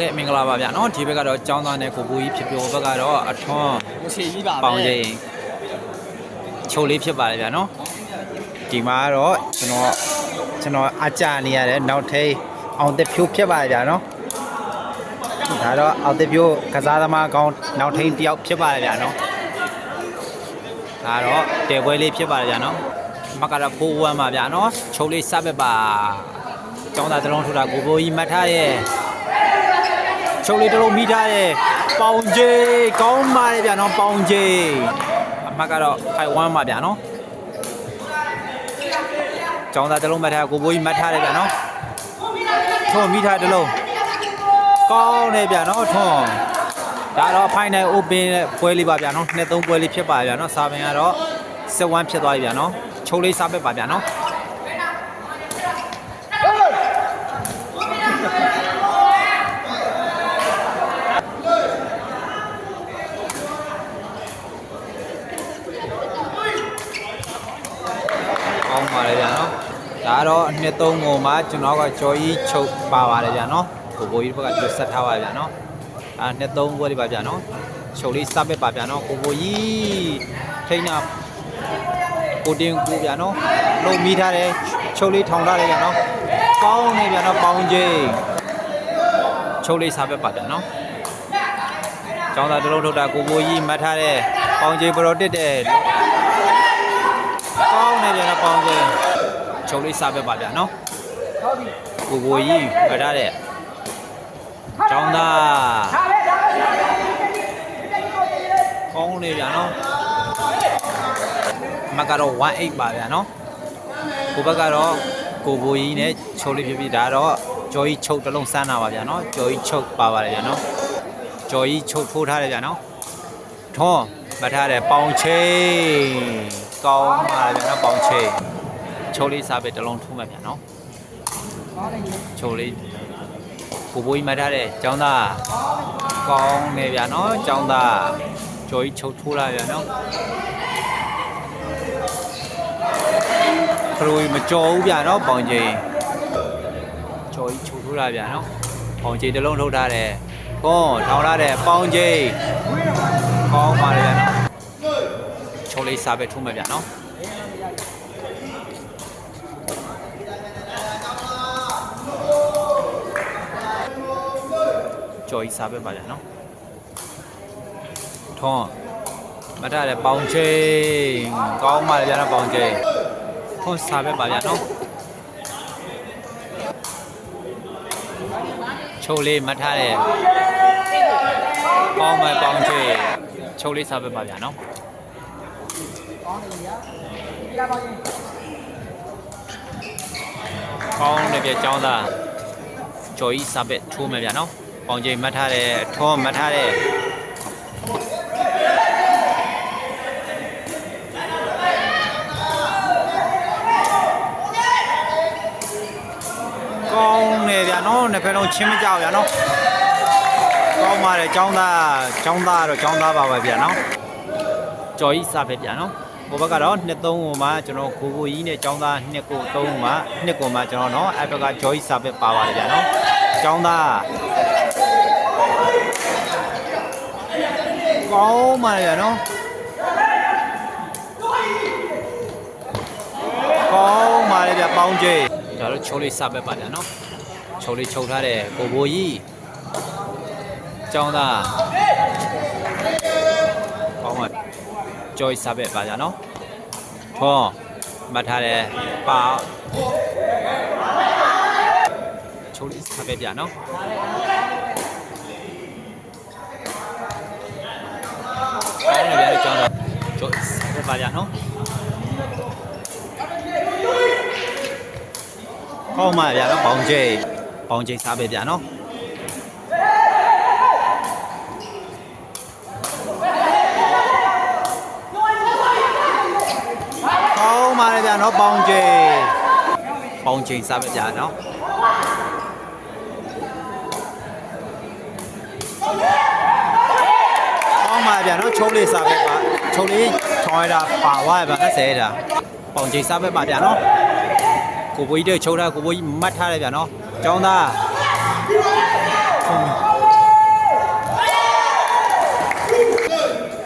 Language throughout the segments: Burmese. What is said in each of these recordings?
ကဲ့မင်္ဂလာပါဗျာနော်ဒီဘက်ကတော့ចောင်းသားနဲ့ကိုပူကြီးဖြစ်ပြိုဘက်ကတော့အထွန်းမစီကြီးပါပဲပေါင်ချိန်ချိုလေးဖြစ်ပါတယ်ဗျာနော်ဒီမှာကတော့ကျွန်တော်ကျွန်တော်အကြနေရတဲ့နောက်ထိန်အောင်သက်ဖြိုးဖြစ်ပါတယ်ဗျာနော်ဒါတော့အောင်သက်ဖြိုးကစားသမားကောင်းနောက်ထိန်တယောက်ဖြစ်ပါတယ်ဗျာနော်ဒါတော့တဲပွဲလေးဖြစ်ပါတယ်ဗျာနော်မကရဖိုးဝမ်းပါဗျာနော်ချိုလေးစပက်ပါကျောင်းသားတစ်လုံးထူတာကိုဘိုးကြီးမှတ်ထားရဲ့ ချုပ်လေးတစ်လုံးမိထားတယ်ပေါင်ကြီးကောင်းပါတယ်ဗျာနော်ပေါင်ကြီးအမှတ်ကတော့ဖိုင်1ပါဗျာနော်ကျောင်းသားတစ်လုံးမှတ်ထားကိုဘိုးကြီးမှတ်ထားတယ်ဗျာနော်ထွန်းမိထားတစ်လုံးကောင်းတယ်ဗျာနော်ထွန်းဒါတော့ final open ရဲ့ပွဲလေးပါဗျာနော်နှစ်သုံးပွဲလေးဖြစ်ပါဗျာနော်စာပင်ကတော့7-1ဖြစ်သွားပြီဗျာနော်ချုပ်လေးစားပက်ပါဗျာနော် ကောင်းပါလေဗျာနော်ဒါကတော့အနှစ်သုံးပုံမှာကျွန်တော်ကကြော်ကြီးချုပ်ပါပါတယ်ဗျာနော်ကိုဘိုးကြီးဘက်ကကျွတ်ဆက်ထားပါဗျာနော်အာနှစ်သုံးပွဲလေးပါဗျာနော်ချုပ်လေးစပက်ပါဗျာနော်ကိုဘိုးကြီးထိန်းနာကိုတင်ကိုဗျာနော်လုံမိထားတယ်ချုပ်လေးထောင်ထားတယ်ဗျာနော်ကောင်းနေဗျာနော်ပေါင်းချင်းချုပ်လေးစပက်ပါဗျာနော်ကျောင်းသားတစ်လုံးထုတ်တာကိုဘိုးကြီးမှတ်ထားတဲ့ပေါင်းချင်းပရိုတစ်တဲ့ ကောင်းနေပြန်တော့ပေါင်းစင်းချုပ်လေးစားပဲပါဗျာနော်ကိုကိုကြီးဖထားတဲ့ကျောင်းသားကောင်းနေပြန်နော်မကတော့18ပါဗျာနော်ကိုဘက်ကတော့ကိုဘိုကြီးနဲ့ချုပ်လေးဖြစ်ပြီးဒါတော့ကြော်ကြီးချုပ်တစ်လုံးစမ်းတာပါဗျာနော်ကြော်ကြီးချုပ်ပါပါတယ်ဗျာနော်ကြော်ကြီးချုပ်ထိုးထားတယ်ဗျာနော်ထွန်းမထားတဲ့ပေါင်ချင်း ကောင်းပါလေဗျာနော်ပေါင်ချင်းချိုးလေးစားပဲတစ်လုံးထိုးမှဗျာနော်ချိုးလေးကိုဘိုးကြီးမထားတဲ့ကျောင်းသားကောင်းနေဗျာနော်ကျောင်းသားကြော်ကြီးချုပ်ထိုးလာဗျာနော်ခရိုကြီးမကြော်ဘူးဗျာနော်ပေါင်ချင်းကြော်ကြီးချုပ်ထိုးလာဗျာနော်ပေါင်ချင်းတစ်လုံးထုတ်ထားတယ်ကွန်းထောင်ထားတယ်ပေါင်ချင်းကောင်းပါလေဗျာနော် ချိုးလေးစားပဲထုံးမယ်ဗျာနော်ကြော်ကြီးစားပဲပါဗျာနော်ထုံးမတရပေါင်ချင်းကောင်းပါလေဗျာနော်ပေါင်ချင်းထုံးစားပဲပါဗျာနော်ချိုးလေးမထားတဲ့ကောင်းမယ်ပေါင်ချင်းချိုးလေးစားပဲပါဗျာနော် ကောင်းတယ်ဗျာကြာပါရင်ကောင်းတယ်ဗျကျောင်းသားကျော်ကြီးစာပက်ထိုးမယ်ဗျာနော်ပေါင်ချိန်မှတ်ထားတဲ့ထောမှတ်ထားတဲ့ကောင်းတယ်ဗျာနော်နှစ်ဖက်လုံးချင်းမကြောက်ဗျာနော်ကောင်းပါတယ်ကျောင်းသားကျောင်းသားတော့ကျောင်းသားပါပဲဗျာနော်ကျော်ကြီးစာပက်ဗျာနော် ဟိုဘက်ကတော့နှစ်သုံးဟိုမှာကျွန်တော်ကိုကိုကြီးနဲ့ចောင်းသားနှစ်ကိုသုံးမှာနှစ်ကိုမှာကျွန်တော်เนาะအဲ့ဘက်က joy စာပဲပါပါတယ်ဗျာเนาะចောင်းသားကောင်းပါလေဗျာเนาะကောင်းပါလေဗျာပေါင်းကျဲဒါတော့ချိုးလေးစာပဲပါဗျာเนาะချိုးလေးချုပ်ထားတဲ့ကိုဘိုကြီးចောင်းသားကောင်းပါ joy စာပဲပါကြနော်ထွန်းမှတ်ထားတယ်ပါချိုးလေးစာပဲပြနော်ကောင်းတယ်ဗျာဒီကျောင်းတော့ joy စာပဲပါကြနော်ကောင်းပါဗျာနော်ပေါင်ကျိတ်ပေါင်ကျိတ်စာပဲပြနော် ပြနော်ပေါင်ချိန်ပေါင်ချိန်စားပြနော်ပေါင်ပါဗျာနော်ချုံးလေးစားပြပါချုံးလေးထောင်းရတာပါဝါရပါ90တာပေါင်ချိန်စားပြပါဗျာနော်ကိုဘိုးကြီးတဲ့ချုံးတာကိုဘိုးကြီးမတ်ထားတယ်ဗျာနော်ကျောင်းသား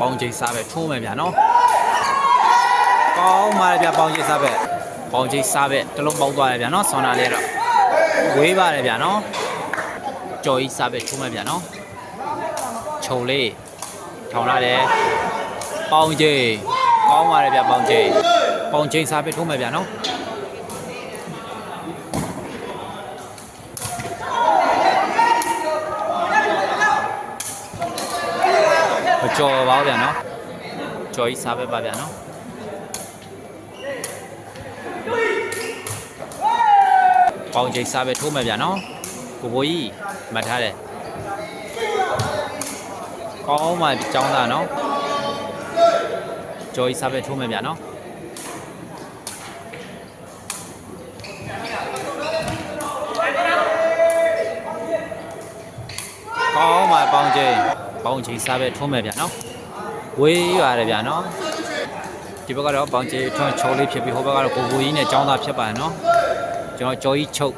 ပေါင်ချိန်စားပဲထိုးမယ်ဗျာနော် ကောင်းပါလေဗျာပေါင်ချိန်စားပဲပေါင်ချိန်စားပဲတစ်လုံးပေါက်သွားတယ်ဗျာနော်ဆွန်နာလေးတော့ဝေးပါတယ်ဗျာနော်ကြော်ကြီးစားပဲထိုးမယ်ဗျာနော်ခြုံလေးထောင်လာတယ်ပေါင်ချိန်ကောင်းပါလေဗျာပေါင်ချိန်ပေါင်ချိန်စားပဲထိုးမယ်ဗျာနော်မကြော်ပါဘူးဗျာနော်ကြော်ကြီးစားပဲပါဗျာနော် ပေါင်ချိန်စားပဲထိုးမယ်ဗျာနော်ကိုဘိုးကြီးမှတ်ထားတယ်ကောင်းမှကြောင်းသားနော်ကြော်ကြီးစားပဲထိုးမယ်ဗျာနော်ကောင်းမှပေါင်ချိန်ပေါင်ချိန်စားပဲထိုးမယ်ဗျာနော်ဝေးရတယ်ဗျာနော် ဒီဘက်ကတော့ပေါင်ချိန်ထွန်းချိုးလေးဖြစ်ပြီးဟိုဘက်ကတော့ကိုဘိုးကြီးနဲ့ကြောင်းသားဖြစ်ပါတယ်နော်ကျွန်တော်ကြော်ကြီးချုပ်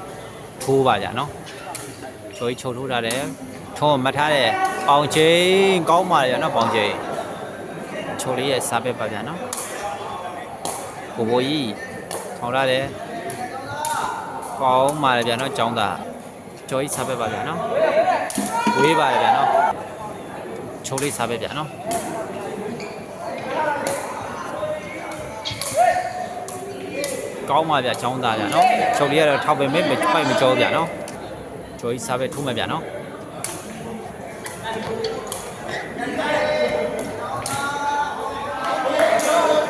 ထိုးပါဗျာနော်ကြော်ကြီးချုပ်ထိုးထားတယ်ထုံးမှတ်ထားတယ်ပေါင်ချိန်ကောင်းပါလေဗျာနော်ပေါင်ချိန်ချိုးလေးရဲ့စားပဲပါဗျာနော်ကိုဘိုးကြီးထောင်ထားတယ်ကောင်းပါလေဗျာနော်ကြောင်းသားကြော်ကြီးစားပဲပါဗျာနော်ဝေးပါတယ်ဗျာနော်ချိုးလေးစားပဲဗျာနော် ကောင်းပါဗျာချောင်းသားဗျာနော်ချုပ်လေးကတော့ထောက်ပဲမဲ့ပိုက်မကြောဗျာနော်ကြော်ကြီးစားပဲထိုးမယ်ဗျာနော်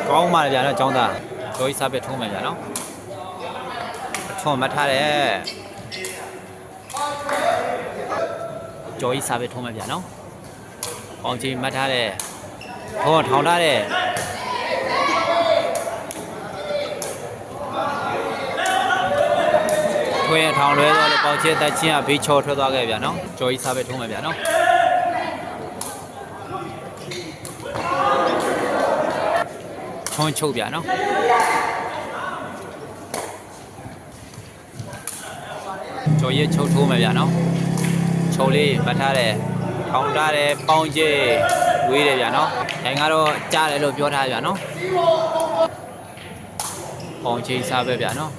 ကောင်းပါလေဗျာနော်ချောင်းသားကြော်ကြီးစားပဲထိုးမယ်ဗျာနော်အထွန်မထားတယ်ကြော်ကြီးစားပဲထိုးမယ်ဗျာနော်အောင်ကြီးမှတ်ထားတယ်ထောထောင်ထားတယ် ထွင်ထောင်လွဲသွားလို့ပေါင်ချစ်တက်ချင်းကဘေးချော်ထွက်သွားခဲ့ဗျာနော်ကြော်ကြီးစားပဲထိုးမယ်ဗျာနော်ထွန်ချုပ်ဗျာနော်ကြော်ရည်ချုပ်ထိုးမယ်ဗျာနော်ချုံလေးမှတ်ထားတယ်ထောင်ထားတယ်ပေါင်းကျဲဝေးတယ်ဗျာနော်အဲကတော့ကြားတယ်လို့ပြောထားဗျာနော်ပေါင်းချိန်စားပဲဗျာနော်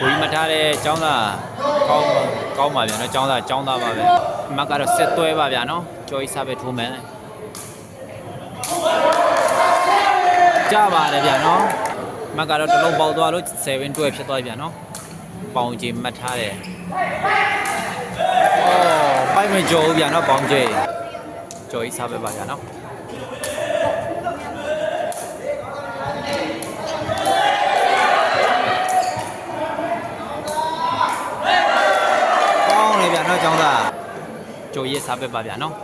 ကိုကြီးမထားတဲ့ចောင်းသားကောင်းကောင်းပါဗျာနော်ចောင်းသားចောင်းသားပါပဲမတ်ကတော့ဆက်သွဲပါဗျာနော်ကြော်ကြီးစားပဲထိုးမယ်ကြပါတယ်ဗျာနော်မတ်ကတော့တလုံးပေါက်သွားလို့7တွဲဖြစ်သွားပြီဗျာနော်ပေါင်ကြီးမတ်ထားတယ်အော်ပိုက်မကြော်ဘူးဗျာနော်ပေါင်ကြီးကြော်ကြီးစားပဲပါဗျာနော် ကြော်ရည်စားပဲပါဗျာနော်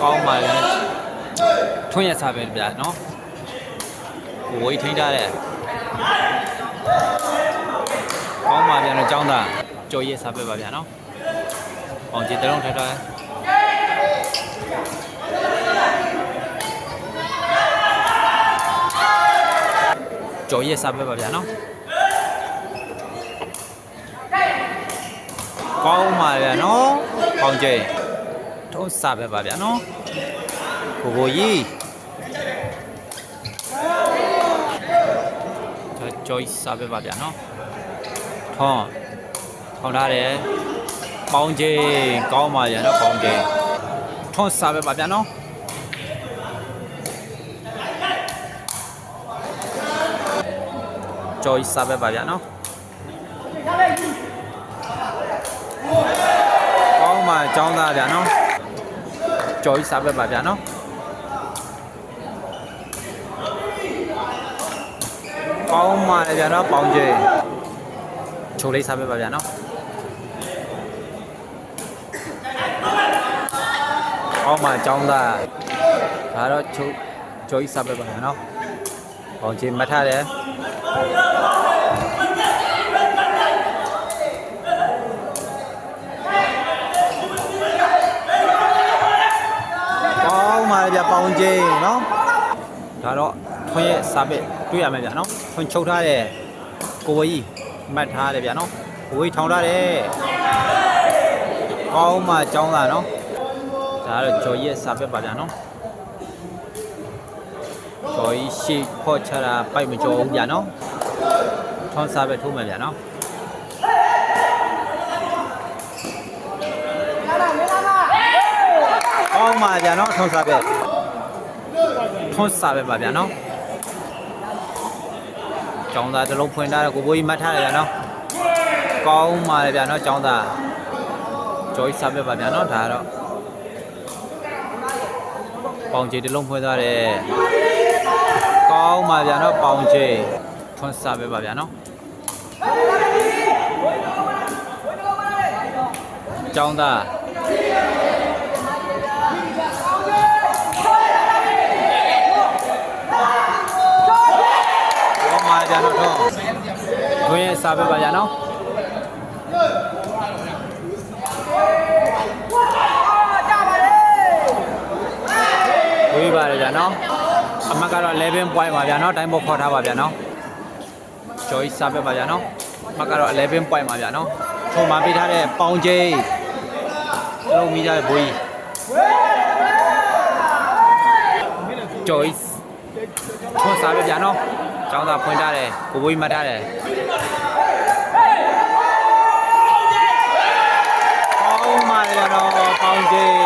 ကောင်းပါဗျာထွန်းရစားပဲဗျာနော်ဝေးထိန်းထားတဲ့ကောင်းပါဗျာနော်ចောင်းသားကြော်ရည်စားပဲပါဗျာနော်။အောင်ကြည်တလုံးထထားကြော်ရည်စားပဲပါဗျာနော်။ ကောင်းပါဗျာနော်။ပေါင်ကျဲထုံးစားပဲပါဗျာနော်။ကိုကိုကြီးကြော်ရည်စားပဲပါဗျာနော်။ထောင်းထောင်းထားတယ်ပေါင်းချင်းကောင်းပါရနော်ပေါင်းချင်းထွန်းစားပဲပါဗျာနော်ကြော်ကြီးစားပဲပါဗျာနော်ကော င်းပါចောင်းသားဗျာနော်ကြော်ကြီးစားပဲပါဗျာနော်ကောင်းပါလေဗျာနော်ပေါင်းချင်းချိုလေးစားပဲပါဗျာနော်အောက်မှာចောင်းသားဒါတော့ချိုချိုကြီးစားပဲပါဗျာနော်ဟောချင်းမထားတယ်ကောင်း ပါလေဗျာပေါင်ချင်းနော်ဒါတော့ထွန်းရဲ့စားပဲတွေ့ရမယ်ဗျာနော်ထွန်းချုပ်ထားတယ်ကိုဝကြီးမှတ်ထားတယ်ဗျာနော်ဝေးထောင်ထားတယ်ကောင်းမှចောင်းသားနော်ဒါကတော့ဂျော်ကြီးရဲ့စာပက်ပါဗျာနော်ဂျော်ကြီးရှေ့ဖော့ချတာပိုက်မကျော်ဘူးဗျာနော်ထွန်းစာပက်ထိုးမယ်ဗျာနော်ကောင်းပါဗျာနော်ထွန်းစာပက် ထွန်းစာပက်ပါဗျာနော်ကျောင်းသားတစ်လုံးဖွင့်ထားတယ်ကိုဘိုးကြီးမှတ်ထားတယ်ဗျာနော်ကောင်းပါလေဗျာနော်ကျောင်းသားကျော်ကြီးစားပြပါဗျာနော်ဒါကတော့ပေါင်ကြီးတစ်လုံးဖွင့်သွားတယ်ကောင်းပါဗျာနော်ပေါင်ကြီးထွန်းစားပြပါဗျာနော်ကျောင်းသားကောင်းပါဗျာနော်ထွန်း ထွန်းရဲ့စားပြပါဗျာနော်ဝေးပါတယ်ဗျာနော်အမတ်ကတော့11 point ပါဗျာနော်တိုင်းပေါ်ခေါ်ထားပါဗျာနော်ဂျော်ကြီးစားပဲပါဗျာနော်အမတ်ကတော့11 point ပါဗျာနော်ထုံမပေးထားတဲ့ပေါင်ကျိန်းလုံးမိကြတဲ့ဘိုးကြီးဂျော်ကြီးထုံစားပဲဗျာနော်ကျောင်းသားဖွင့်ထားတယ်ကိုဘိုးကြီးမှတ်ထားတယ် ပေါင်းပါဗျာနော်ပေါင်ကျိန်း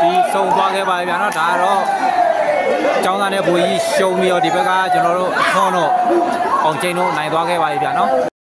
ပြီးဆုံးသွားခဲ့ပါပြီဗျာနော်ဒါကတော့အကြောင်းသားနဲ့ဘူကြီးရှုံပြီးတော့ဒီဘက်ကကျွန်တော်တို့အထွန်းတို့အောင်ကျင်းတို့နိုင်သွားခဲ့ပါပြီဗျာနော်